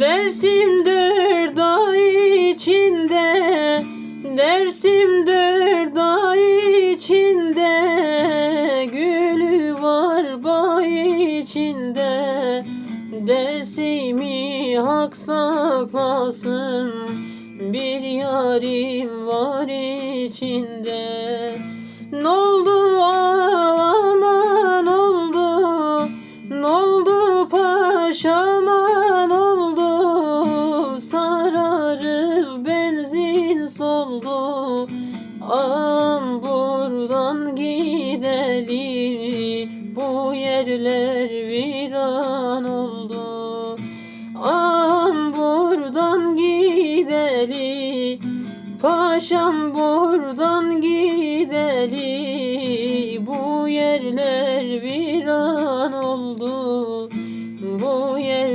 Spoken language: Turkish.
Dersim dört ay içinde Dersim dört ay içinde Gülü var bay içinde. Dersimi hak saklasın Bir yarim var içinde. Noldu paşaman oldu Sararıp benzin soldu. Am buradan gideli Bu yerler viran oldu. Am buradan gideli Paşam buradan gideli Bu yerler viran oldu Oh yeah.